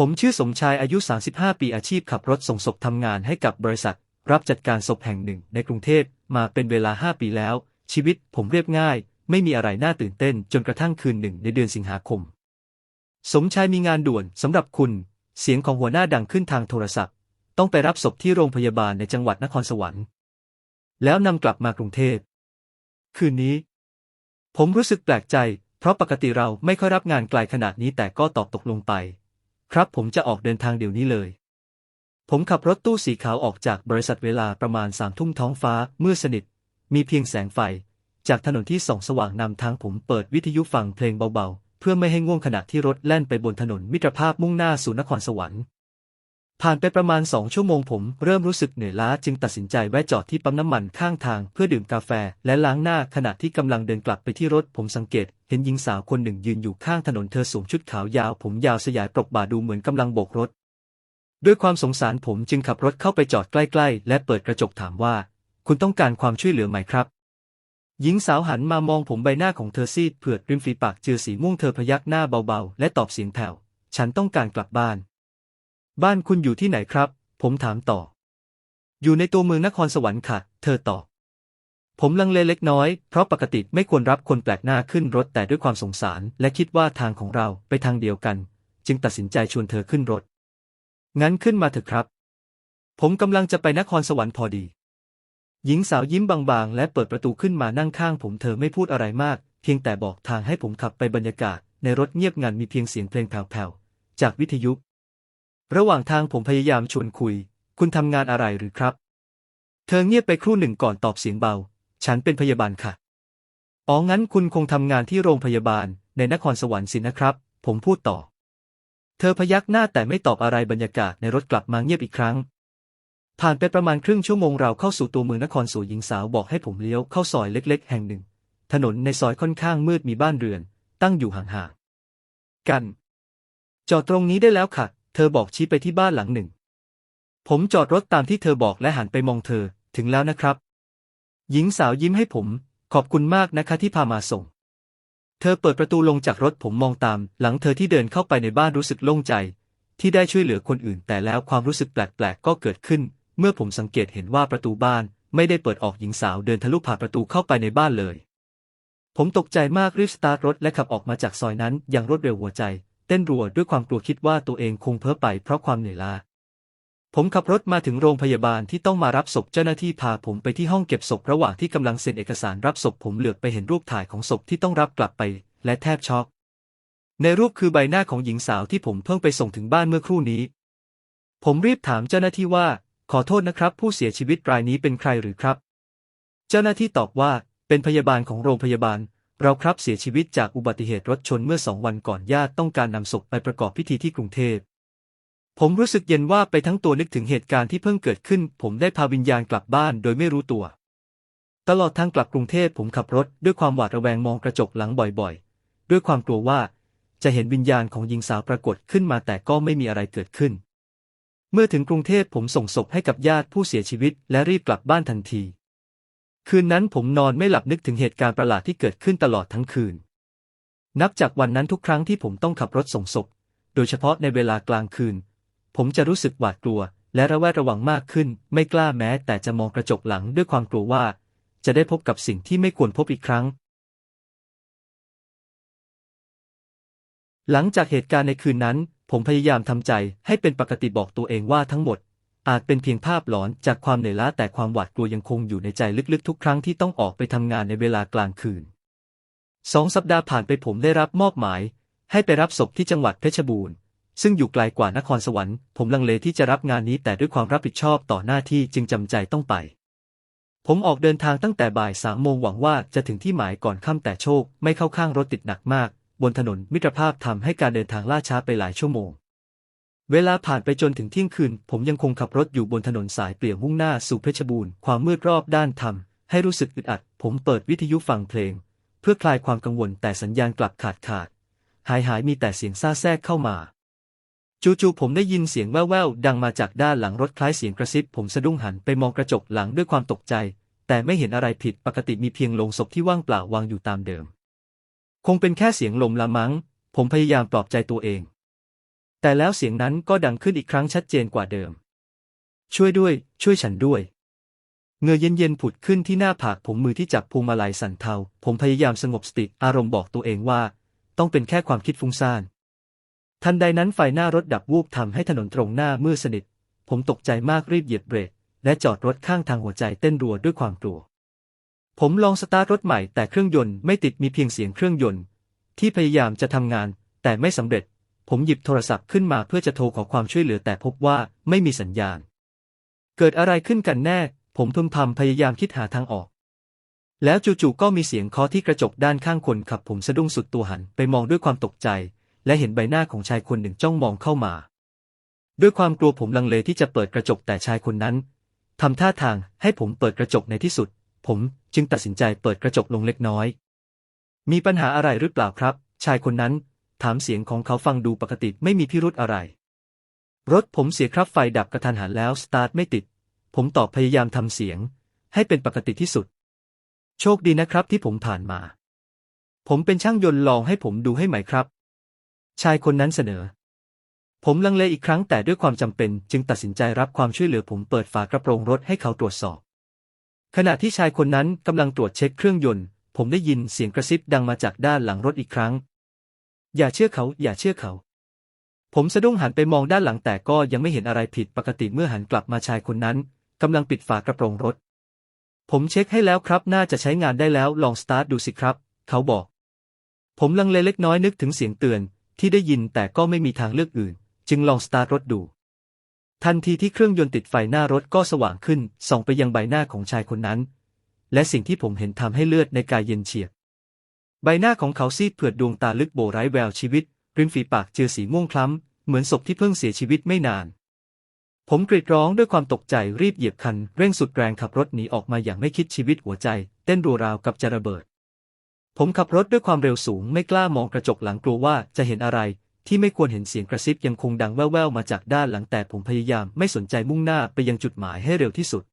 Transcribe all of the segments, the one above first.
ผมชื่อสมชายอายุ 35 ปีอาชีพขับรถส่งศพทำงานให้กับบริษัท รับจัดการศพแห่งหนึ่งในกรุงเทพมาเป็นเวลา 5 ปีแล้ว ชีวิตผมเรียบง่าย ไม่มีอะไรน่าตื่นเต้นจนกระทั่งคืนหนึ่งในเดือนสิงหาคม สมชายมีงานด่วนสำหรับคุณ เสียงของหัวหน้าดังขึ้นทางโทรศัพท์ ต้องไปรับศพที่โรงพยาบาลในจังหวัดนครสวรรค์ แล้วนำกลับมากรุงเทพ คืนนี้ ผมรู้สึกแปลกใจ เพราะปกติเราไม่ค่อยรับงานไกลขนาดนี้แต่ก็ตอบตกลงไป ครับผมจะออกเดินทางเดี๋ยวนี้เลย ผมขับรถตู้สีขาวออกจากบริษัทเวลาประมาณสามทุ่มท้องฟ้ามืดสนิท มีเพียงแสงไฟ จากถนนที่ส่องสว่างนำทางผมเปิดวิทยุฟังเพลงเบาๆ เพื่อไม่ให้ง่วงขณะที่รถแล่นไปบนถนนมิตรภาพมุ่งหน้าสู่นครสวรรค์ ผ่านไปประมาณสองชั่วโมงผมเริ่มรู้สึกเหนื่อยล้าจึงตัดสินใจแวะจอดที่ปั๊มน้ำมันข้างทางเพื่อดื่มกาแฟและล้างหน้าขณะที่กำลังเดินกลับไปที่รถผมสังเกต เห็นหญิงสาวคนหนึ่งยืนอยู่ข้างถนนเธอสวมชุดขาวยาว ผมยาวสยายปรกบ่าดูเหมือนกำลังโบกรถ ด้วยความสงสารผมจึงขับรถเข้าไปจอดใกล้ๆ และเปิดกระจกถามว่า คุณต้องการความช่วยเหลือไหมครับ หญิงสาวหันมามองผมใบหน้าของเธอซีดเผือดริมฝีปากเจือสีม่วงเธอพยักหน้าเบาๆ และตอบเสียงแผ่วฉันต้องการกลับบ้าน บ้านคุณอยู่ที่ไหนครับ ผมถามต่อ อยู่ในตัวเมืองนครสวรรค์ค่ะ เธอตอบ ผมลังเลเล็กน้อย เพราะปกติไม่ควรรับคนแปลกหน้าขึ้นรถแต่ด้วยความสงสาร และคิดว่าทางของเราไปทางเดียวกัน จึงตัดสินใจชวนเธอขึ้นรถ งั้นขึ้นมาเถอะครับ ผมกำลังจะไปนครสวรรค์พอดี หญิงสาวยิ้มบางๆ และเปิดประตูขึ้นมานั่งข้าง ผมเธอไม่พูดอะไรมาก เพียงแต่บอกทางให้ผมขับไปบรรยากาศ ในรถเงียบงันมีเพียงเสียงเพลงแผ่วๆจากวิทยุ ระหว่างทางผมพยายามชวนคุย คุณทำงานอะไรหรือครับ เธอเงียบไปครู่หนึ่งก่อนตอบเสียงเบา ฉันเป็นพยาบาลค่ะ อ๋องั้นคุณคงทำงานที่โรงพยาบาลในนครสวรรค์สินะครับ ผมพูดต่อ เธอพยักหน้าแต่ไม่ตอบอะไรบรรยากาศในรถกลับมาเงียบอีกครั้ง ผ่านไปประมาณครึ่งชั่วโมงเราเข้าสู่ตัวเมืองนครสู่หญิงสาวบอกให้ผมเลี้ยวเข้าซอยเล็ก ๆ แห่งหนึ่ง ถนนในซอยค่อนข้างมืดมีบ้านเรือน ตั้งอยู่ห่างๆกัน จอดตรงนี้ได้แล้วค่ะ เธอบอกชี้ไปที่บ้านหลังหนึ่ง ผมจอดรถตามที่เธอบอกและหันไปมองเธอ ถึงแล้วนะครับ หญิงสาวยิ้มให้ผม ขอบคุณมากนะคะที่พามาส่ง เธอเปิดประตูลงจากรถผมมองตาม หลังเธอที่เดินเข้าไปในบ้านรู้สึกโล่งใจ ที่ได้ช่วยเหลือคนอื่น แต่แล้วความรู้สึกแปลกๆก็เกิดขึ้น เมื่อผมสังเกตเห็นว่าประตูบ้าน ไม่ได้เปิดออกหญิงสาวเดินทะลุผ่านประตูเข้าไปในบ้านเลย ผมตกใจมากรีบสตาร์ทรถและขับออกมาจากซอยนั้นอย่างรวดเร็วหัวใจ เต้นรัวด้วยความกลัวคิดว่าตัวเองคงเพ้อไปเพราะความเหนื่อยล้าผมขับรถมาถึงโรงพยาบาลที่ต้องมารับศพเจ้าหน้าที่พาผมไปที่ห้องเก็บศพระหว่างที่กำลังเซ็นเอกสารรับศพผมเหลือบไปเห็นรูปถ่ายของศพที่ต้องรับกลับไป และแทบช็อก ในรูปคือใบหน้าของหญิงสาวที่ผมเพิ่งไปส่งถึงบ้านเมื่อครู่นี้ ผมรีบถามเจ้าหน้าที่ว่า ขอโทษนะครับ ผู้เสียชีวิตรายนี้เป็นใครหรือครับ เจ้าหน้าที่ตอบว่าเป็นพยาบาลของโรงพยาบาล เราครับเสียชีวิตจากอุบัติเหตุรถชนเมื่อสองวันก่อนญาติต้องการนำศพไปประกอบพิธีที่กรุงเทพ ผมรู้สึกเย็นว่าไปทั้งตัวนึกถึงเหตุการณ์ที่เพิ่งเกิดขึ้น ผมได้พาวิญญาณกลับบ้านโดยไม่รู้ตัว ตลอดทางกลับกรุงเทพผมขับรถด้วยความหวาดระแวงมองกระจกหลังบ่อยๆ ด้วยความกลัวว่าจะเห็นวิญญาณของหญิงสาวปรากฏขึ้นมาแต่ก็ไม่มีอะไรเกิดขึ้น เมื่อถึงกรุงเทพผมส่งศพให้กับญาติผู้เสียชีวิตและรีบกลับบ้านทันที คืนนั้นผมนอนไม่หลับนึกถึงเหตุการณ์ประหลาดที่เกิดขึ้นตลอดทั้งคืน นับจากวันนั้นทุกครั้งที่ผมต้องขับรถส่งศพ โดยเฉพาะในเวลากลางคืน ผมจะรู้สึกหวาดกลัว และระแวดระวังมากขึ้น ไม่กล้าแม้ แต่จะมองกระจกหลังด้วยความกลัวว่า จะได้พบกับสิ่งที่ไม่ควรพบอีกครั้ง หลังจากเหตุการณ์ในคืนนั้น ผมพยายามทำใจให้เป็นปกติบอกตัวเองว่าทั้งหมด อาจเป็นเพียงภาพหลอนจากความเหนื่อยล้าแต่ความหวาดกลัวยังคงอยู่ในใจลึกๆ ทุกครั้งที่ต้องออกไปทำงานในเวลากลางคืนสองสัปดาห์ผ่านไปผมได้รับมอบหมาย ให้ไปรับศพที่จังหวัดเพชรบูรณ์ ซึ่งอยู่ไกลกว่านครสวรรค์ผมลังเลที่จะรับงานนี้แต่ด้วยความรับผิดชอบต่อหน้าที่จึงจำใจต้องไป ผมออกเดินทางตั้งแต่บ่ายสามโมงหวังว่าจะถึงที่หมายก่อนค่ำแต่โชค ไม่เข้าข้างรถติดหนักมาก บนถนนมิตรภาพทำให้การเดินทางล่าช้าไปหลายชั่วโมง เวลาผ่านไปจนถึงเที่ยงคืน ผมยังคงขับรถอยู่บนถนนสายเปลี่ยวมุ่งหน้าสู่เพชรบูรณ์ ความมืดรอบด้านทำให้รู้สึกอึดอัด ผมเปิดวิทยุฟังเพลง เพื่อคลายความกังวลแต่สัญญาณกลับขาดขาด หายหายมีแต่เสียงซ่าแทรกเข้ามาจู่ๆผมได้ยินเสียงแว่วๆดังมาจากด้านหลังรถคล้ายเสียงกระซิบ ผมสะดุ้งหันไปมองกระจกหลังด้วยความตกใจ แต่ไม่เห็นอะไรผิดปกติมีเพียงโลงศพที่ว่างเปล่าวางอยู่ตามเดิม คงเป็นแค่เสียงลมละมั้ง ผมพยายามปลอบใจตัวเอง แต่แล้วเสียงนั้นก็ดังขึ้นอีกครั้งชัดเจนกว่าเดิม ช่วยด้วย ช่วยฉันด้วยเงื่อเย็นๆผุดขึ้นที่หน้าผากผมมือที่จับพวงมาลัยสั่นเทา ผมพยายามสงบสติอารมณ์บอกตัวเองว่า ต้องเป็นแค่ความคิดฟุ้งซ่าน ทันใดนั้นไฟหน้ารถดับวูบทำให้ถนนตรงหน้ามืดสนิท ผมตกใจมากรีบเหยียบเบรก และจอดรถข้างทางหัวใจเต้นรัวด้วยความกลัว ผมลองสตาร์ทรถใหม่แต่เครื่องยนต์ไม่ติดมีเพียงเสียงเครื่องยนต์ ที่พยายามจะทำงาน แต่ไม่สำเร็จ ผมหยิบโทรศัพท์ขึ้นมาเพื่อจะโทรขอความช่วยเหลือแต่พบว่าไม่มีสัญญาณ เกิดอะไรขึ้นกันแน่ ผมพึมพำพยายามคิดหาทางออก แล้วจู่ๆก็มีเสียงเคาะที่กระจกด้านข้างคนขับผมสะดุ้งสุดตัวหันไปมองด้วยความตกใจ และเห็นใบหน้าของชายคนหนึ่งจ้องมองเข้ามา ด้วยความกลัวผมลังเลที่จะเปิดกระจกแต่ชายคนนั้นทำท่าทางให้ผมเปิดกระจกในที่สุด ผมจึงตัดสินใจเปิดกระจกลงเล็กน้อย มีปัญหาอะไรหรือเปล่าครับ ชายคนนั้น ถามเสียงของเขาฟังดูปกติไม่มีพิรุธอะไร รถผมเสียครับไฟดับกระทันหันแล้วสตาร์ทไม่ติด ผมตอบพยายามทำเสียง ให้เป็นปกติที่สุด โชคดีนะครับที่ผมผ่านมา ผมเป็นช่างยนต์ลองให้ผมดูให้ไหมครับ ชายคนนั้นเสนอ ผมลังเลอีกครั้งแต่ด้วยความจำเป็นจึงตัดสินใจรับความช่วยเหลือผมเปิดฝากระโปรงรถให้เขาตรวจสอบ ขณะที่ชายคนนั้นกำลังตรวจเช็คเครื่องยนต์ผมได้ยินเสียงกระซิบดังมาจากด้านหลังรถอีกครั้ง อย่าเชื่อเขา อย่าเชื่อเขา ผมสะดุ้งหันไปมองด้านหลังแต่ก็ยังไม่เห็นอะไรผิดปกติเมื่อหันกลับมาชายคนนั้นกำลังปิดฝากระโปรงรถ ผมเช็คให้แล้วครับ น่าจะใช้งานได้แล้วลองสตาร์ทดูสิครับ เขาบอก ผมลังเลเล็กน้อยนึกถึงเสียงเตือนที่ได้ยินแต่ก็ไม่มีทางเลือกอื่น จึงลองสตาร์ทรถดู ทันทีที่เครื่องยนต์ติดไฟหน้ารถก็สว่างขึ้นส่องไปยังใบหน้าของชายคนนั้น และสิ่งที่ผมเห็นทำให้เลือดในกายเย็นเฉียบ ใบหน้าของเขาซีดเผือดดวงตาลึกโบไร้แววชีวิต ริมฝีปากเจือสีม่วงคล้ำ เหมือนศพที่เพิ่งเสียชีวิตไม่นาน ผมกรีดร้องด้วยความตกใจรีบเหยียบคัน เร่งสุดแรงขับรถหนีออกมาอย่างไม่คิดชีวิตหัวใจ เต้นรัวราวกับจะระเบิด ผมขับรถด้วยความเร็วสูงไม่กล้ามองกระจกหลังกลัวว่าจะเห็นอะไร ที่ไม่ควรเห็นเสียงกระซิบยังคงดังแว่วๆมาจากด้านหลังแต่ผมพยายามไม่สนใจมุ่งหน้าไปยังจุดหมายให้เร็วที่สุด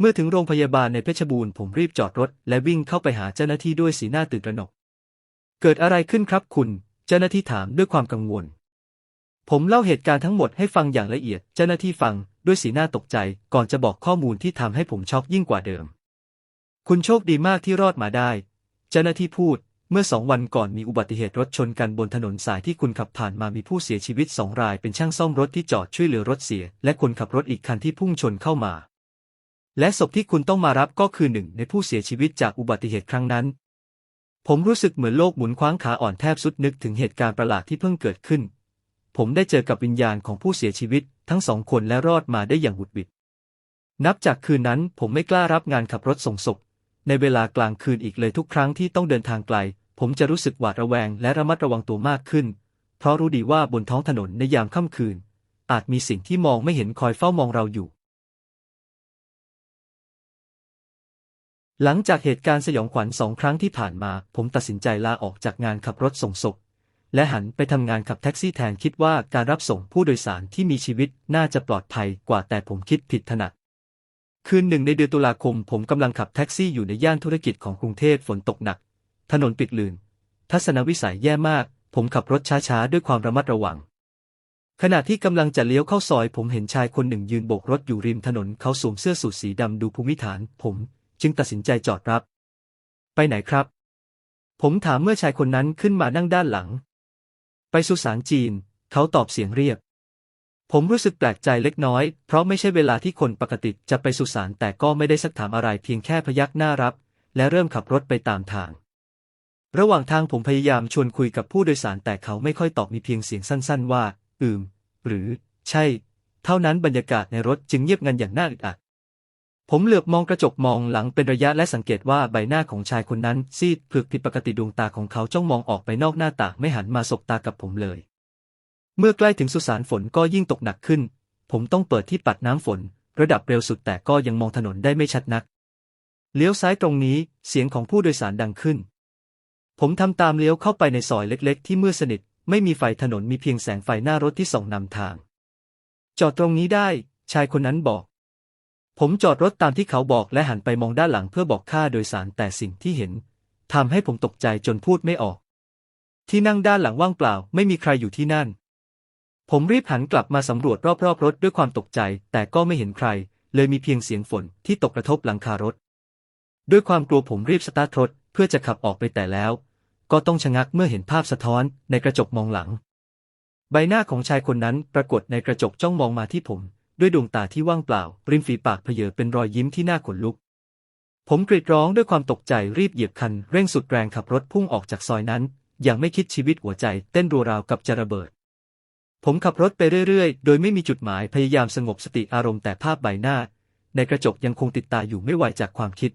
เมื่อถึงโรงพยาบาลในเพชรบูรณ์ผมรีบจอดรถ และวิ่งเข้าไปหาเจ้าหน้าที่ด้วยสีหน้าตื่นตระหนก เกิดอะไรขึ้นครับคุณ เจ้าหน้าที่ถามด้วยความกังวล ผมเล่าเหตุการณ์ทั้งหมดให้ฟังอย่างละเอียด เจ้าหน้าที่ฟังด้วยสีหน้าตกใจ ก่อนจะบอกข้อมูลที่ทำให้ผมช็อกยิ่งกว่าเดิม คุณโชคดีมากที่รอดมาได้ เจ้าหน้าที่พูด เมื่อสองวันก่อนมีอุบัติเหตุรถชนกันบนถนนสายที่คุณขับผ่านมามีผู้เสียชีวิตสองรายเป็นช่างซ่อมรถที่จอดช่วยเหลือรถเสีย และคนขับรถอีกคันที่พุ่งชนเข้ามา และศพที่คุณต้องมารับก็คือหนึ่งในผู้เสียชีวิตจากอุบัติเหตุครั้งนั้น ผมรู้สึกเหมือนโลกหมุนคว้างขาอ่อนแทบสุดนึกถึงเหตุการณ์ประหลาดที่เพิ่งเกิดขึ้น ผมได้เจอกับวิญญาณของผู้เสียชีวิต ทั้งสองคนและรอดมาได้อย่างหุดหวิด นับจากคืนนั้นผมไม่กล้ารับงานขับรถส่งศพ ในเวลากลางคืนอีกเลยทุกครั้งที่ต้องเดินทางไกล ผมจะรู้สึกหวาดระแวงและระมัดระวังตัวมากขึ้น เพราะรู้ดีว่าบนท้องถนนในยามค่ำคืน อาจมีสิ่งที่มองไม่เห็นคอยเฝ้ามองเราอยู่ หลังจากเหตุการณ์สยองขวัญสองครั้งที่ผ่านมา ผมตัดสินใจลาออกจากงานขับรถส่งศพ และหันไปทำงานขับแท็กซี่แทนคิดว่าการรับส่งผู้โดยสารที่มีชีวิตน่าจะปลอดภัยกว่าแต่ผมคิดผิดถนัด คืนหนึ่งในเดือนตุลาคม ผมกำลังขับแท็กซี่อยู่ในย่านธุรกิจของกรุงเทพฝนตกหนัก ถนนปิดลื่น ทัศนวิสัยแย่มาก ผมขับรถช้าๆ ด้วยความระมัดระวัง ขณะที่กำลังจะเลี้ยวเข้าซอย ผมเห็นชายคนหนึ่งยืนโบกรถอยู่ริมถนนเขาสวมเสื้อสูทสีดำดูภูมิฐาน ผม จึงตัดสินใจจอดรับ ไปไหนครับ ผมถามเมื่อชายคนนั้นขึ้นมานั่งด้านหลัง ไปสุสานจีน เขาตอบเสียงเรียบ ผมรู้สึกแปลกใจเล็กน้อย เพราะไม่ใช่เวลาที่คนปกติจะไปสุสานแต่ก็ไม่ได้สักถามอะไรเพียงแค่พยักหน้ารับ และเริ่มขับรถไปตามทางระหว่างทางผมพยายามชวนคุยกับผู้โดยสารแต่เขาไม่ค่อยตอบมีเพียงเสียงสั้น ๆ ว่า อืม หรือ ใช่ เท่านั้นบรรยากาศในรถจึงเงียบงันอย่างน่าอึดอัด ผมเหลือบมองกระจกมองหลังเป็นระยะและสังเกตว่าใบหน้าของชายคนนั้น ซีดเผือกผิดปกติดวงตาของเขาจ้องมองออกไปนอกหน้าต่างไม่หันมาสบตากับผมเลย เมื่อใกล้ถึงสุสานฝนก็ยิ่งตกหนักขึ้น ผมต้องเปิดที่ปัดน้ำฝน ระดับเร็วสุดแต่ก็ยังมองถนนได้ไม่ชัดนัก เลี้ยวซ้ายตรงนี้เสียงของผู้โดยสารดังขึ้น ผมทำตามเลี้ยวเข้าไปในซอยเล็ก ๆ ที่มืดสนิท ไม่มีไฟถนนมีเพียงแสงไฟหน้ารถที่ส่องนำทาง จอดตรงนี้ได้ ชายคนนั้นบอก ผมจอดรถตามที่เขาบอกและหันไปมองด้านหลังเพื่อบอกค่าโดยสารแต่สิ่งที่เห็นทำให้ผมตกใจจนพูดไม่ออก ที่นั่งด้านหลังว่างเปล่า ไม่มีใครอยู่ที่นั่น ผมรีบหันกลับมาสำรวจรอบๆรถด้วยความตกใจ แต่ก็ไม่เห็นใคร เลยมีเพียงเสียงฝนที่ตกกระทบหลังคารถ ด้วยความกลัวผมรีบสตาร์ทรถเพื่อจะขับออกไปแต่แล้ว ก็ต้องชะงักเมื่อเห็นภาพสะท้อนในกระจกมองหลัง ใบหน้าของชายคนนั้นปรากฏในกระจกจ้องมองมาที่ผม ด้วยดวงตาที่ว่างเปล่า ริมฝีปากเพเยอเป็นรอยยิ้มที่น่าขนลุก ผมกรีดร้องด้วยความตกใจรีบเหยียบคัน เร่งสุดแรงขับรถพุ่งออกจากซอยนั้น อย่างไม่คิดชีวิตหัวใจเต้นรัวราวกับจะระเบิด ผมขับรถไปเรื่อยๆ โดยไม่มีจุดหมายพยายามสงบสติอารมณ์แต่ภาพใบหน้า ในกระจกยังคงติดตาอยู่ไม่ไหวจากความคิด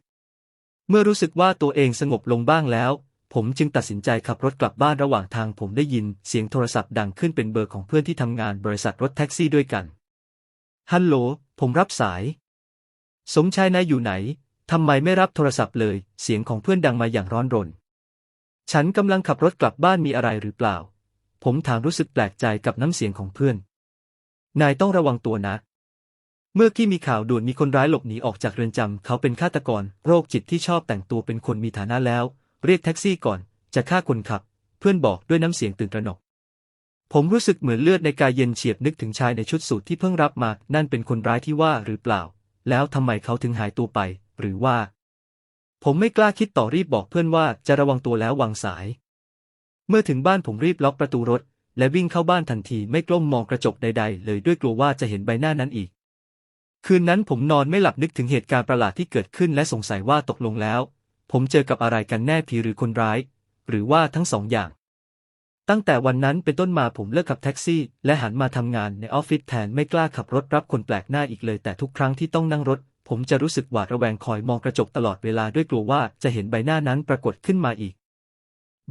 เมื่อรู้สึกว่าตัวเองสงบลงบ้างแล้ว ผมจึงตัดสินใจขับรถกลับบ้านระหว่างทางผมได้ยินเสียงโทรศัพท์ดังขึ้นเป็นเบอร์ของเพื่อนที่ทำงานบริษัทรถแท็กซี่ด้วยกัน ฮัลโหล ผมรับสาย สมชายนายอยู่ไหน ทำไมไม่รับโทรศัพท์เลย เสียงของเพื่อนดังมาอย่างร้อนรน ฉันกำลังขับรถกลับบ้านมีอะไรหรือเปล่า ผมถามรู้สึกแปลกใจกับน้ำเสียงของเพื่อน นายต้องระวังตัวนะ เมื่อกี้มีข่าวด่วนมีคนร้ายหลบหนีออกจากเรือนจำ เขาเป็นฆาตกร โรคจิตที่ชอบแต่งตัวเป็นคนมีฐานะแล้ว เรียกแท็กซี่ก่อน จะฆ่าคนขับ เพื่อนบอกด้วยน้ำเสียงตื่นตระหนก ผมรู้สึกเหมือนเลือดในกายเย็นเฉียบนึกถึงชายในชุดสูทที่เพิ่งรับมา นั่นเป็นคนร้ายที่ว่าหรือเปล่า แล้วทำไมเขาถึงหายตัวไป หรือว่า ผมไม่กล้าคิดต่อรีบบอกเพื่อนว่าจะระวังตัวแล้ววางสาย เมื่อถึงบ้านผมรีบล็อกประตูรถ และวิ่งเข้าบ้านทันทีไม่กล้มมองกระจกใด ๆ เลยด้วยกลัวว่าจะเห็นใบหน้านั้นอีก คืนนั้นผมนอนไม่หลับนึกถึงเหตุการณ์ประหลาดที่เกิดขึ้นและสงสัยว่าตกลงแล้ว ผมเจอกับอะไรกันแน่ผีหรือคนร้าย หรือว่าทั้งสองอย่าง ตั้งแต่วันนั้นเป็นต้นมาผมเลิกขับแท็กซี่ และหันมาทำงานในออฟฟิศแทนไม่กล้าขับรถรับคนแปลกหน้าอีกเลย แต่ทุกครั้งที่ต้องนั่งรถ ผมจะรู้สึกหวาดระแวงคอยมองกระจกตลอดเวลาด้วยกลัวว่าจะเห็นใบหน้านั้นปรากฏขึ้นมาอีก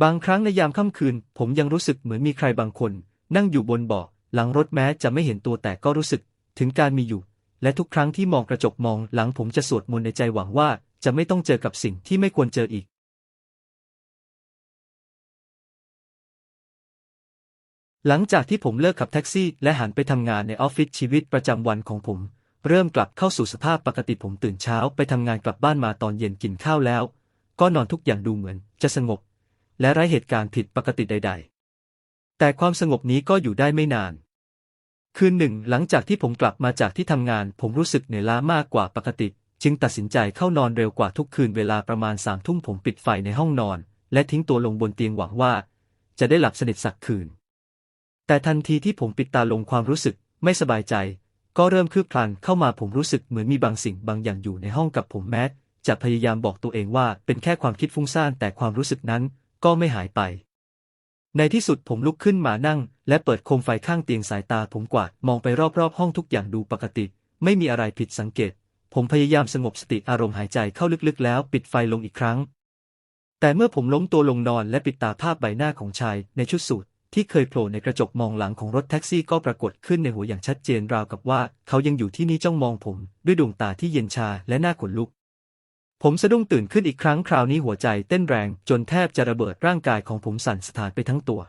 บางครั้งในยามค่ำคืน ผมยังรู้สึกเหมือนมีใครบางคน นั่งอยู่บนเบาะหลังรถแม้จะไม่เห็นตัวแต่ก็รู้สึก ถึงการมีอยู่ และทุกครั้งที่มองกระจกมองหลังผมจะสวดมนต์ในใจหวังว่า จะไม่ต้องเจอกับสิ่งที่ไม่ควรเจออีก หลังจากที่ผมเลิกขับแท็กซี่และหันไปทำงานในออฟฟิศชีวิตประจำวันของผม เริ่มกลับเข้าสู่สภาพปกติผมตื่นเช้าไปทำงานกลับบ้านมาตอนเย็นกินข้าวแล้ว ก็นอนทุกอย่างดูเหมือน จะสงบ และไร้เหตุการณ์ผิดปกติใด ๆ แต่ความสงบนี้ก็อยู่ได้ไม่นาน คืนหนึ่ง หลังจากที่ผมกลับมาจากที่ทำงาน ผมรู้สึกเหนื่อยล้ามากกว่าปกติ จึงตัดสินใจเข้านอนเร็วกว่าทุกคืนเวลาประมาณสามทุ่มผมปิดไฟในห้องนอน และทิ้งตัวลงบนเตียงหวังว่า จะได้หลับสนิทสักคืน แต่ทันทีที่ผมปิดตาลงความรู้สึกไม่สบายใจ ก็เริ่มคืบคลานเข้ามาผมรู้สึกเหมือนมีบางสิ่งบางอย่างอยู่ในห้องกับผมแม้จะพยายามบอกตัวเองว่าเป็นแค่ความคิดฟุ้งซ่านแต่ความรู้สึกนั้นก็ไม่หายไป ในที่สุดผมลุกขึ้นมานั่ง และเปิดโคมไฟข้างเตียงสายตาผมกวาดมองไปรอบๆ ห้องทุกอย่างดูปกติ ไม่มีอะไรผิดสังเกต ผมพยายามสงบสติอารมณ์หายใจเข้าลึกๆ แล้วปิดไฟลงอีกครั้ง แต่เมื่อผมล้มตัวลงนอนและปิดตาภาพใบหน้าของชายในชุดสูท ที่เคยโผล่ในกระจกมองหลังของรถแท็กซี่ก็ปรากฏขึ้นในหัวอย่างชัดเจนราวกับว่า เขายังอยู่ที่นี่จ้องมองผม ด้วยดวงตาที่เย็นชาและหน้าขนลุก ผมสะดุ้งตื่นขึ้นอีกครั้งคราวนี้หัวใจเต้นแรงจนแทบจะระเบิดร่างกายของผมสั่นสะท้านไปทั้งตัว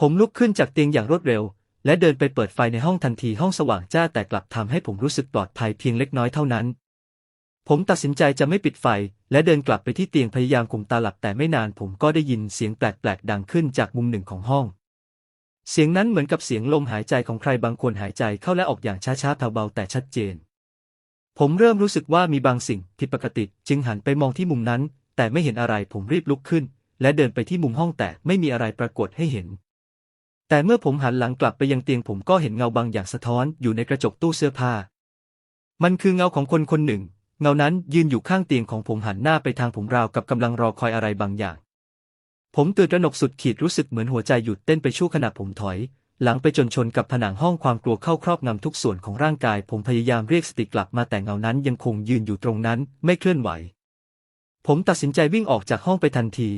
ผมลุกขึ้นจากเตียงอย่างรวดเร็ว และเดินไปเปิดไฟในห้องทันทีห้องสว่างจ้าแต่กลับทำให้ผมรู้สึกปลอดภัยเพียงเล็กน้อยเท่านั้น ผมตัดสินใจจะไม่ปิดไฟ และเดินกลับไปที่เตียงพยายามข่มตาหลับแต่ไม่นานผมก็ได้ยินเสียงแปลกๆดังขึ้นจากมุมหนึ่งของห้อง เสียงนั้นเหมือนกับเสียงลมหายใจของใครบางคนหายใจเข้าและออกอย่างช้าๆเบาๆแต่ชัดเจน ผมเริ่มรู้สึกว่ามีบางสิ่งผิดปกติ จึงหันไปมองที่มุมนั้น แต่ไม่เห็นอะไรผมรีบลุกขึ้น และเดินไปที่มุมห้องแต่ไม่มีอะไรปรากฏให้เห็น แต่เมื่อผมหันหลังกลับไปยังเตียงผมก็เห็นเงาบางอย่างสะท้อนอยู่ในกระจกตู้เสื้อผ้า มันคือเงาของคนคนหนึ่ง เงานั้นยืนอยู่ข้างเตียงของผมหันหน้าไปทางผมราวกับกำลังรอคอยอะไรบางอย่าง ผมตื่นระหนกสุดขีดรู้สึกเหมือนหัวใจหยุดเต้นไปชั่วขณะผมถอย หลังไปจนชนกับผนังห้องความกลัวเข้าครอบงำทุกส่วนของร่างกาย ผมพยายามเรียกสติกลับมาแต่เงานั้นยังคงยืนอยู่ตรงนั้นไม่เคลื่อนไหว ผมตัดสินใจวิ่งออกจากห้องไปทันที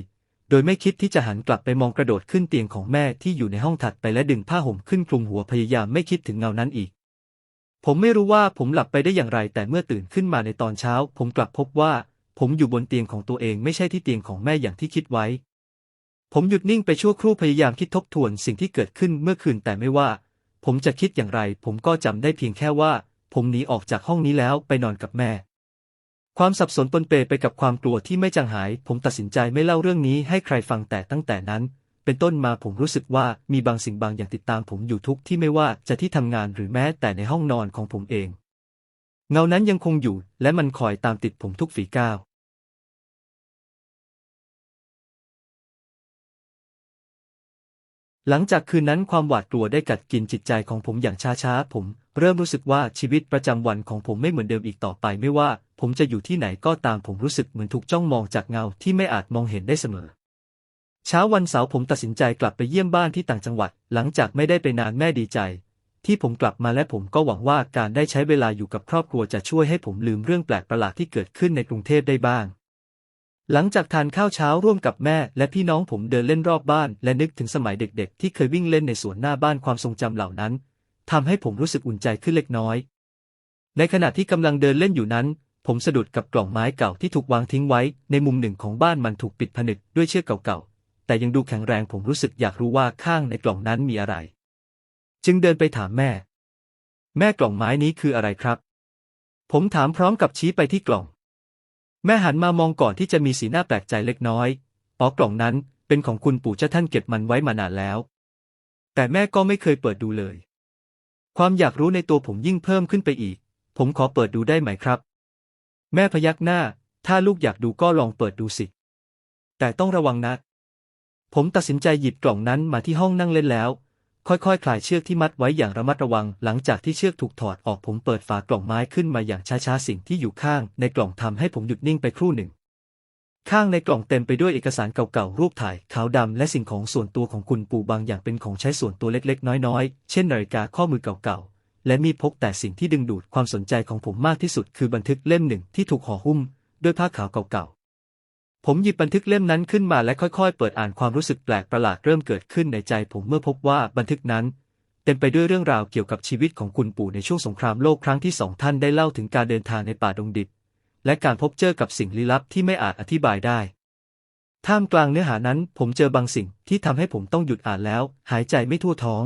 โดยไม่คิดที่จะหันกลับไปมองกระโดดขึ้นเตียงของแม่ที่อยู่ในห้องถัดไปและดึงผ้าห่มขึ้นคลุมหัวพยายามไม่คิดถึงเงานั้นอีก ผมไม่รู้ว่าผมหลับไปได้อย่างไร แต่เมื่อตื่นขึ้นมาในตอนเช้า ผมกลับพบว่า ผมอยู่บนเตียงของตัวเองไม่ใช่ที่เตียงของแม่อย่างที่คิดไว้ ผมหยุดนิ่งไปชั่วครู่พยายามคิดทบทวนสิ่งที่เกิดขึ้นเมื่อคืนแต่ไม่ว่า ผมจะคิดอย่างไร ผมก็จำได้เพียงแค่ว่า ผมหนีออกจากห้องนี้แล้วไปนอนกับแม่ ความสับสนปนเปไปกับความกลัวที่ไม่จางหาย ผมตัดสินใจไม่เล่าเรื่องนี้ให้ใครฟังแต่ตั้งแต่นั้น เป็นต้นมาผมรู้สึกว่ามีบางสิ่งบางอย่างติดตามผมอยู่ทุกที่ไม่ว่าจะที่ทำงานหรือแม้แต่ในห้องนอนของผมเอง เงานั้นยังคงอยู่ และมันคอยตามติดผมทุกฝีก้าวหลังจากคืนนั้นความหวาดกลัวได้กัดกินจิตใจของผมอย่างช้าๆ ผม เริ่มรู้สึกว่าชีวิตประจำวันของผมไม่เหมือนเดิมอีกต่อไปไม่ว่า ผมจะอยู่ที่ไหนก็ตามผมรู้สึกเหมือนถูกจ้องมองจากเงาที่ไม่อาจมองเห็นได้เสมอ เช้าวันเสาร์ผมตัดสินใจกลับไปเยี่ยมบ้านที่ต่างจังหวัด หลังจากไม่ได้ไปนานแม่ดีใจ ที่ผมกลับมาและผมก็หวังว่าการได้ใช้เวลาอยู่กับครอบครัวจะช่วยให้ผมลืมเรื่องแปลกประหลาดที่เกิดขึ้นในกรุงเทพได้บ้าง หลังจากทานข้าวเช้าร่วมกับแม่และพี่น้องผมเดินเล่นรอบบ้าน และนึกถึงสมัยเด็กๆ ที่เคยวิ่งเล่นในสวนหน้าบ้านความทรงจำเหล่านั้นทำให้ผมรู้สึกอุ่นใจขึ้นเล็กน้อย ในขณะที่กำลังเดินเล่นอยู่นั้นผมสะดุดกับกล่องไม้เก่าที่ถูกวางทิ้งไว้ ในมุมหนึ่งของบ้านมันถูกปิดผนึกด้วยเชือกเก่า แต่ยังดูแข็งแรงผมรู้สึกอยากรู้ว่าข้างในกล่องนั้นมีอะไร จึงเดินไปถามแม่ แม่กล่องไม้นี้คืออะไรครับ ผมถามพร้อมกับชี้ไปที่กล่อง แม่หันมามองก่อนที่จะมีสีหน้าแปลกใจเล็กน้อยอ๋อกล่องนั้นเป็นของคุณปู่เจ้าท่านเก็บมันไว้มานานแล้ว แต่แม่ก็ไม่เคยเปิดดูเลย ความอยากรู้ในตัวผมยิ่งเพิ่มขึ้นไปอีก ผมขอเปิดดูได้ไหมครับ แม่พยักหน้า ถ้าลูกอยากดูก็ลองเปิดดูสิ แต่ต้องระวังนะ ผมตัดสินใจหยิบกล่องนั้นมาที่ห้องนั่งเล่นแล้ว ค่อยๆคลายเชือกที่มัดไว้อย่างระมัดระวัง หลังจากที่เชือกถูกถอดออกผมเปิดฝากล่องไม้ขึ้นมาอย่างช้าๆสิ่งที่อยู่ข้างในกล่องทำให้ผมหยุดนิ่งไปครู่หนึ่ง ข้างในกล่องเต็มไปด้วยเอกสารเก่าๆรูปถ่ายขาวดำและสิ่งของส่วนตัวของคุณปู่บางอย่างเป็นของใช้ส่วนตัวเล็กๆ น้อยๆ เช่นนาฬิกาข้อมือเก่าๆและมีพกแต่สิ่งที่ดึงดูดความสนใจของผมมากที่สุด คือบันทึกเล่มหนึ่งที่ถูกห่อหุ้ม ด้วยผ้าขาวเก่าๆ ผมหยิบบันทึกเล่มนั้นขึ้นมาและค่อยๆ เปิดอ่านความรู้สึกแปลกประหลาดเริ่มเกิดขึ้นในใจผมเมื่อพบว่าบันทึกนั้นเต็มไปด้วยเรื่องราวเกี่ยวกับชีวิตของคุณปู่ในช่วงสงครามโลกครั้งที่สองท่านได้เล่าถึงการเดินทางในป่าดงดิบและการพบเจอกับสิ่งลี้ลับที่ไม่อาจอธิบายได้ ท่ามกลางเนื้อหานั้นผมเจอบางสิ่งที่ทำให้ผมต้องหยุดอ่านแล้ว หายใจไม่ทั่วท้อง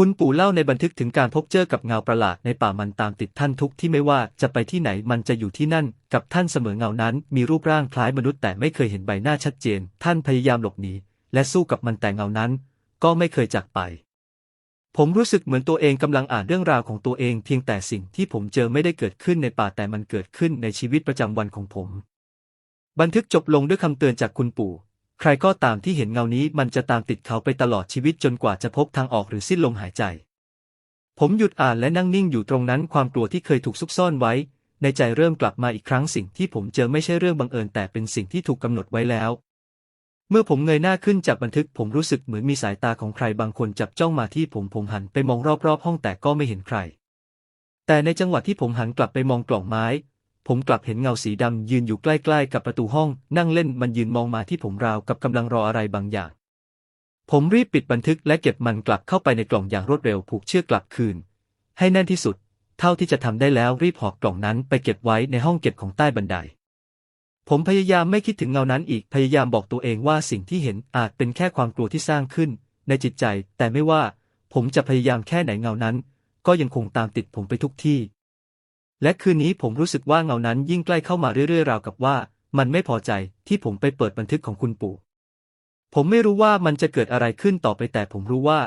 คุณปู่เล่าในบันทึกถึงการพบเจอกับเงาประหลาดในป่ามันตามติดท่านทุกที่ไม่ว่าจะไปที่ไหนมันจะอยู่ที่นั่น กับท่านเสมอเงานั้น มีรูปร่างคล้ายมนุษย์แต่ไม่เคยเห็นใบหน้าชัดเจน ท่านพยายามหลบหนีและสู้กับมันแต่เงานั้น ก็ไม่เคยจากไป ผมรู้สึกเหมือนตัวเองกำลังอ่านเรื่องราวของตัวเอง เพียงแต่สิ่งที่ผมเจอไม่ได้เกิดขึ้นในป่าแต่มันเกิดขึ้นในชีวิตประจำวันของผม บันทึกจบลงด้วยคำเตือนจากคุณปู่ ใครก็ตามที่เห็นเงานี้มันจะตามติดเขาไปตลอดชีวิตจนกว่าจะพบทางออกหรือสิ้นลมหายใจ ผมหยุดอ่านและนั่งนิ่งอยู่ตรงนั้นความกลัวที่เคยถูกซุกซ่อนไว้ ในใจเริ่มกลับมาอีกครั้งสิ่งที่ผมเจอไม่ใช่เรื่องบังเอิญแต่เป็นสิ่งที่ถูกกำหนดไว้แล้ว เมื่อผมเงยหน้าขึ้นจากบันทึกผมรู้สึกเหมือนมีสายตาของใครบางคนจับจ้องมาที่ผมผมหันไปมองรอบๆห้องแต่ก็ไม่เห็นใคร แต่ในจังหวะที่ผมหันกลับไปมองกล่องไม้ ผมกลับเห็นเงาสีดำยืนอยู่ใกล้ๆกับประตูห้อง นั่งเล่นมันยืนมองมาที่ผมราวกับกำลังรออะไรบางอย่าง ผมรีบปิดบันทึกและเก็บมันกลับเข้าไปในกล่องอย่างรวดเร็วผูกเชือกกลับคืน ให้แน่นที่สุด เท่าที่จะทำได้แล้วรีบหอบกล่องนั้นไปเก็บไว้ในห้องเก็บของใต้บันได ผมพยายามไม่คิดถึงเงานั้นอีกพยายามบอกตัวเองว่าสิ่งที่เห็นอาจเป็นแค่ความกลัวที่สร้างขึ้น ในจิตใจ แต่ไม่ว่า ผมจะพยายามแค่ไหนเงานั้น ก็ยังคงตามติดผมไปทุกที่ และคืนนี้ผมรู้สึกว่าเงานั้นยิ่งใกล้เข้ามาเรื่อยๆ ราวกับว่า มันไม่พอใจที่ผมไปเปิดบันทึกของคุณปู่ ผมไม่รู้ว่ามันจะเกิดอะไรขึ้นต่อไปแต่ผมรู้ว่า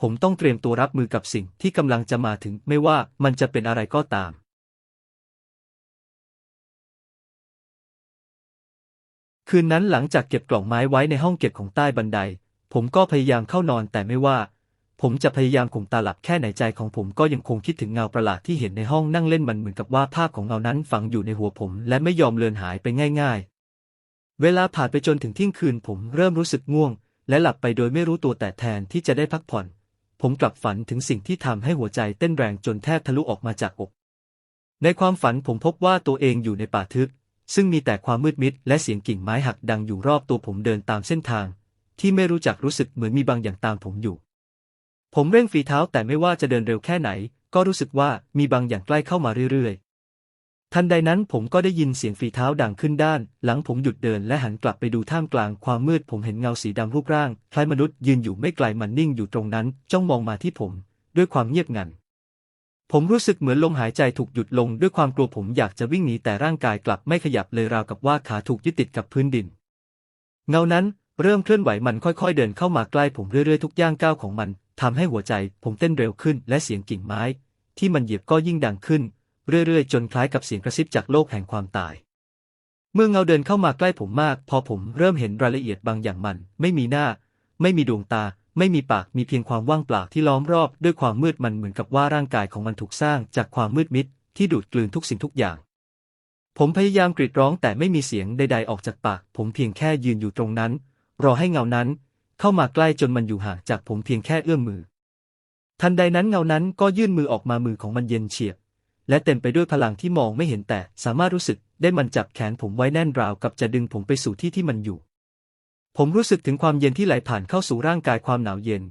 ผมต้องเตรียมตัวรับมือกับสิ่งที่กำลังจะมาถึงไม่ว่ามันจะเป็นอะไรก็ตาม คืนนั้นหลังจากเก็บกล่องไม้ไว้ในห้องเก็บของใต้บันได ผมก็พยายามเข้านอนแต่ไม่ว่า ผมจะพยายามข่มตาหลับแค่ไหนใจของผมก็ยังคงคิดถึงเงาประหลาดที่เห็นในห้องนั่งเล่นมันเหมือนกับว่าภาพของเงานั้นฝังอยู่ในหัวผม และไม่ยอมเลือนหายไปง่าย ๆ เวลาผ่านไปจนถึงเที่ยงคืนผมเริ่มรู้สึกง่วง และหลับไปโดยไม่รู้ตัวแต่แทนที่จะได้พักผ่อน ผมกลับฝันถึงสิ่งที่ทำให้หัวใจเต้นแรงจนแทบทะลุออกมาจากอก ในความฝันผมพบว่าตัวเองอยู่ในป่าทึบซึ่งมีแต่ความมืดมิดและเสียงกิ่งไม้หักดังอยู่รอบตัวผมเดินตามเส้นทาง ที่ไม่รู้จักรู้สึกเหมือนมีบางอย่างตามผมอยู่ ผมเร่งฝีเท้าแต่ไม่ว่าจะเดินเร็วแค่ไหน ก็รู้สึกว่ามีบางอย่างใกล้เข้ามาเรื่อยๆ ทันใดนั้นผมก็ได้ยินเสียงฝีเท้าดังขึ้นด้าน หลังผมหยุดเดินและหันกลับไปดูท่ามกลางความมืดผมเห็นเงาสีดำรูปร่างคล้ายมนุษย์ยืนอยู่ไม่ไกลมันนิ่งอยู่ตรงนั้น จ้องมองมาที่ผม ด้วยความเงียบงัน ผมรู้สึกเหมือนลมหายใจถูกหยุดลงด้วยความกลัวผมอยากจะวิ่งหนีแต่ร่างกายกลับไม่ขยับเลยราวกับว่าขาถูกยึดติดกับพื้นดิน เงานั้นเริ่มเคลื่อนไหวมันค่อยๆ เดินเข้ามาใกล้ผมเรื่อยๆ ทุกย่างก้าวของมัน ทำให้หัวใจผมเต้นเร็วขึ้นและเสียงกิ่งไม้ ที่มันเหยียบก็ยิ่งดังขึ้น เรื่อยๆ จนคล้ายกับเสียงกระซิบจากโลกแห่งความตาย เมื่อเงาเดินเข้ามาใกล้ผมมาก พอผมเริ่มเห็นรายละเอียดบางอย่างมัน ไม่มีหน้า ไม่มีดวงตา ไม่มีปากมีเพียงความว่างเปล่าที่ล้อมรอบ ด้วยความมืดมันเหมือนกับว่าร่างกายของมันถูกสร้างจากความมืดมิด ที่ดูดกลืนทุกสิ่งทุกอย่างผมพยายามกรีดร้องแต่ไม่มีเสียงใด ๆ ออกจากปาก ผมเพียงแค่ยืนอยู่ตรงนั้น รอให้เงานั้น เข้ามาใกล้จนมันอยู่ห่างจากผมเพียงแค่เอื้อมมือ ทันใดนั้นเงานั้นก็ยื่นมือออกมามือของมันเย็นเฉียบ และเต็มไปด้วยพลังที่มองไม่เห็นแต่สามารถรู้สึกได้มันจับแขนผมไว้แน่นราวกับจะดึงผมไปสู่ที่ที่มันอยู่ ผมรู้สึกถึงความเย็นที่ไหลผ่านเข้าสู่ร่างกายความหนาวเย็น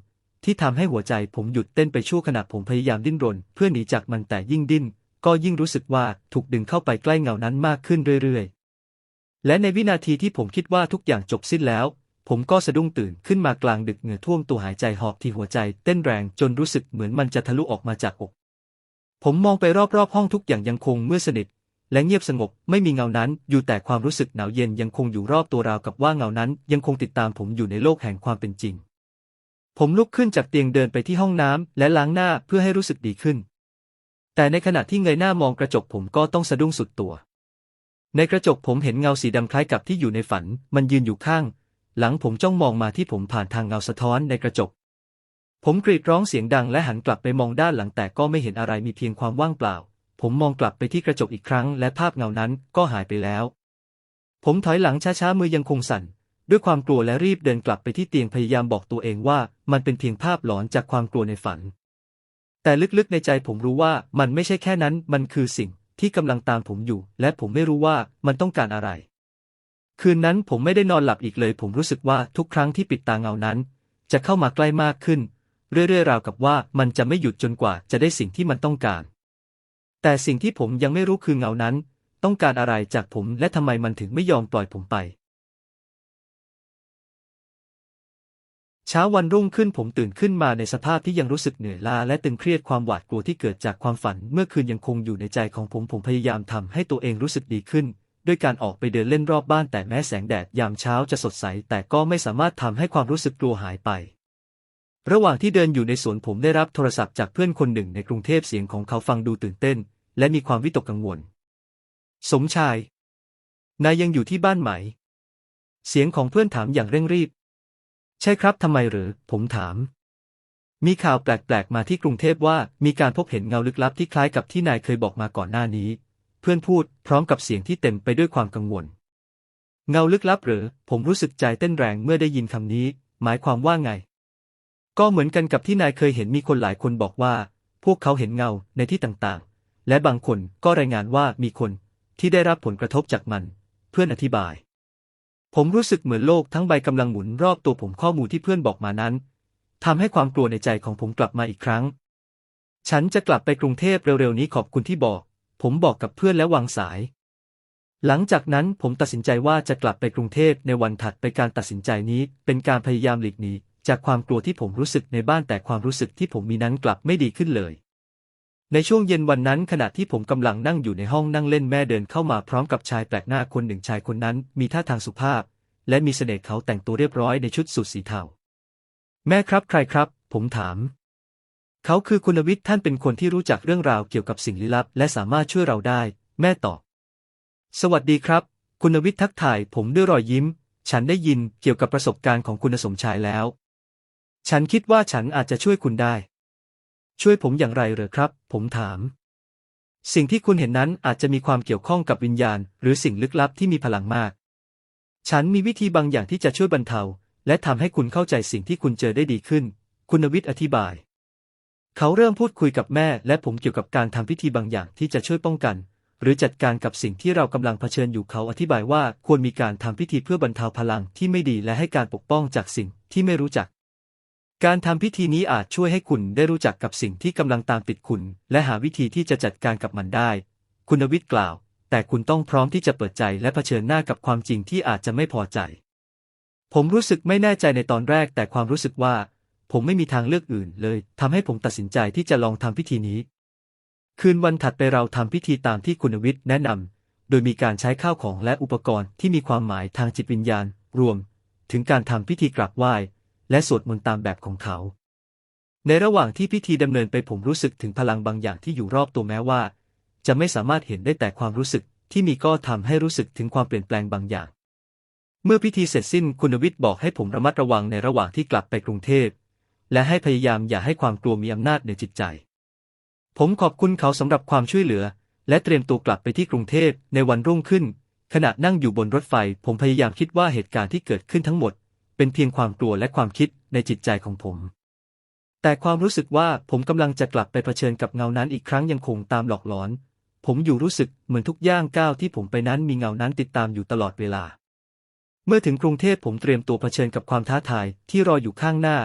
ที่ทำให้หัวใจผมหยุดเต้นไปชั่วขณะผมพยายามดิ้นรน เพื่อหนีจากมันแต่ยิ่งดิ้น ก็ยิ่งรู้สึกว่าถูกดึงเข้าไปใกล้เงานั้นมากขึ้นเรื่อยๆและในวินาทีที่ผมคิดว่าทุกอย่างจบสิ้นแล้ว ผมก็สะดุ้งตื่นขึ้นมากลางดึกเหงื่อท่วมตัวหายใจหอบที่หัวใจเต้นแรงจนรู้สึกเหมือนมันจะทะลุออกมาจากอก ผมมองไปรอบๆห้องทุกอย่างยังคงเมืดสนิท และเงียบสงบไม่มีเงานั้น อยู่แต่ความรู้สึกหนาวเย็นยังคงอยู่รอบตัวราวกับว่าเงานั้น ยังคงติดตามผมอยู่ในโลกแห่งความเป็นจริง ผมลุกขึ้นจากเตียงเดินไปที่ห้องน้ำและล้างหน้าเพื่อให้รู้สึกดีขึ้น แต่ในขณะที่เงยหน้ามองกระจกผมก็ต้องสะดุ้งสุดตัว ในกระจกผมเห็นเงาสีดำคล้ายกับที่อยู่ในฝัน มันยืนอยู่ข้าง หลังผมจ้องมองมาที่ผมผ่านทางเงาสะท้อนในกระจก ผมกรีดร้องเสียงดังและหันกลับไปมองด้านหลังแต่ก็ไม่เห็นอะไรมีเพียงความว่างเปล่า ผมมองกลับไปที่กระจกอีกครั้ง และภาพเงานั้นก็หายไปแล้ว ผมถอยหลังช้าๆมือยังคงสั่น ด้วยความกลัวและรีบเดินกลับไปที่เตียงพยายามบอกตัวเองว่า มันเป็นเพียงภาพหลอนจากความกลัวในฝัน แต่ลึกๆในใจผมรู้ว่ามันไม่ใช่แค่นั้น มันคือสิ่งที่กำลังตามผมอยู่ และผมไม่รู้ว่ามันต้องการอะไร คืนนั้นผมไม่ได้นอนหลับอีกเลย ผมรู้สึกว่าทุกครั้งที่ปิดตาเงานั้น จะเข้ามาใกล้มากขึ้น เรื่อยๆราวกับว่ามันจะไม่หยุดจนกว่าจะได้สิ่งที่มันต้องการ แต่สิ่งที่ผมยังไม่รู้คือเงานั้น ต้องการอะไรจากผมและทำไมมันถึงไม่ยอมปล่อยผมไปเช้าวันรุ่งขึ้นผมตื่นขึ้นมาในสภาพที่ยังรู้สึกเหนื่อยล้าและตึงเครียดความหวาดกลัวที่เกิดจากความฝัน เมื่อคืนยังคงอยู่ในใจของผมผมพยายามทำให้ตัวเองรู้สึกดีขึ้น ด้วยการออกไปเดินเล่นรอบบ้านแต่แม้แสงแดดยามเช้าจะสดใส แต่ก็ไม่สามารถทำให้ความรู้สึกกลัวหายไป ระหว่างที่เดินอยู่ในสวนผมได้รับโทรศัพท์จากเพื่อนคนหนึ่งในกรุงเทพเสียงของเขาฟังดูตื่นเต้น และมีความวิตกกังวล สมชาย นายยังอยู่ที่บ้านไหม เสียงของเพื่อนถามอย่างเร่งรีบ ใช่ครับทำไมหรือ ผมถามมีข่าวแปลก ๆ มาที่กรุงเทพว่ามีการพบเห็นเงาลึกลับที่คล้ายกับที่นายเคยบอกมาก่อนหน้านี้ พื่อนพูดพร้อมกับเสียงที่เต็มไปด้วยความกังวล เงาลึกลับหรือ ผมรู้สึกใจเต้นแรงเมื่อได้ยินคำนี้ หมายความว่าไง ก็เหมือนกันกับที่นายเคยเห็นมีคนหลายคนบอกว่า พวกเขาเห็นเงาในที่ต่างๆ และบางคนก็รายงานว่ามีคนที่ได้รับผลกระทบจากมัน เพื่อนอธิบาย ผมรู้สึกเหมือนโลกทั้งใบกำลังหมุนรอบตัวผมข้อมูลที่เพื่อนบอกมานั้นทำให้ความกลัวในใจของผมกลับมาอีกครั้ง ฉันจะกลับไปกรุงเทพเร็วๆนี้ขอบคุณที่บอก ผมบอกกับเพื่อนและวางสาย หลังจากนั้นผมตัดสินใจว่าจะกลับไปกรุงเทพในวันถัดไปการตัดสินใจนี้ เป็นการพยายามหลีกหนีจากความกลัวที่ผมรู้สึกในบ้านแต่ความรู้สึกที่ผมมีนั้นกลับไม่ดีขึ้นเลย ในช่วงเย็นวันนั้นขณะที่ผมกำลังนั่งอยู่ในห้องนั่งเล่นแม่เดินเข้ามาพร้อมกับชายแปลกหน้าคนหนึ่งชายคนนั้น มีท่าทางสุภาพ และมีเสน่ห์เขาแต่งตัวเรียบร้อยในชุดสูทสีเทาแม่ครับใครครับ ผมถาม เขาคือคุณวิทย์ท่านเป็นคนที่รู้จักเรื่องราวเกี่ยวกับสิ่งลี้ลับ และสามารถช่วยเราได้ แม่ตอบ สวัสดีครับ คุณวิทย์ทักทายผมด้วยรอยยิ้ม ฉันได้ยินเกี่ยวกับประสบการณ์ของคุณสมชายแล้ว ฉันคิดว่าฉันอาจจะช่วยคุณได้ ช่วยผมอย่างไรเหรอครับ ผมถาม สิ่งที่คุณเห็นนั้นอาจจะมีความเกี่ยวข้องกับวิญญาณ หรือสิ่งลึกลับที่มีพลังมาก ฉันมีวิธีบางอย่างที่จะช่วยบรรเทา และทำให้คุณเข้าใจสิ่งที่คุณเจอได้ดีขึ้น คุณวิทย์อธิบาย เขาเริ่มพูดคุยกับแม่และผมเกี่ยวกับการทำพิธีบางอย่างที่จะช่วยป้องกัน หรือจัดการกับสิ่งที่เรากำลังเผชิญอยู่เขาอธิบายว่าควรมีการทำพิธีเพื่อบรรเทาพลังที่ไม่ดีและให้การปกป้องจากสิ่งที่ไม่รู้จัก การทำพิธีนี้อาจช่วยให้คุณได้รู้จักกับสิ่งที่กำลังตามติดคุณ และหาวิธีที่จะจัดการกับมันได้ คุณวิทย์กล่าว แต่คุณต้องพร้อมที่จะเปิดใจและเผชิญหน้ากับความจริงที่อาจจะไม่พอใจ ผมรู้สึกไม่แน่ใจในตอนแรกแต่ความรู้สึกว่า ผมไม่มีทางเลือกอื่นเลยทำให้ผมตัดสินใจที่จะลองทำพิธีนี้ คืนวันถัดไปเราทำพิธีตามที่คุณวิทย์แนะนำโดยมีการใช้ข้าวของและอุปกรณ์ที่มีความหมายทางจิตวิญญาณ รวม ถึงการทำพิธีกราบไหว้และสวดมนต์ตามแบบของเขา ในระหว่างที่พิธีดำเนินไปผมรู้สึกถึงพลังบางอย่างที่อยู่รอบตัวแม้ว่า จะไม่สามารถเห็นได้แต่ความรู้สึกที่มีก็ทำให้รู้สึกถึงความเปลี่ยนแปลงบางอย่าง เมื่อพิธีเสร็จสิ้นคุณวิทย์บอกให้ผมระมัดระวังในระหว่างที่กลับไปกรุงเทพ และให้พยายามอย่าให้ความกลัวมีอำนาจเหนือจิตใจ ผมขอบคุณเขาสำหรับความช่วยเหลือ และเตรียมตัวกลับไปที่กรุงเทพในวันรุ่งขึ้น ขณะนั่งอยู่บนรถไฟ ผมพยายามคิดว่าเหตุการณ์ที่เกิดขึ้นทั้งหมด เป็นเพียงความกลัวและความคิดในจิตใจของผม แต่ความรู้สึกว่าผมกำลังจะกลับไปเผชิญกับเงานั้นอีกครั้งยังคงตามหลอกหลอน ผมอยู่รู้สึกเหมือนทุกย่างก้าวที่ผมไปนั้นมีเงานั้นติดตามอยู่ตลอดเวลาเมื่อถึงกรุงเทพผมเตรียมตัวเผชิญกับความท้าทายที่รออยู่ข้างหน้า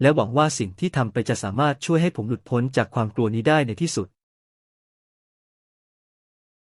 และหวังว่าสิ่งที่ทำไปจะสามารถช่วยให้ผมหลุดพ้นจากความกลัวนี้ได้ในที่สุด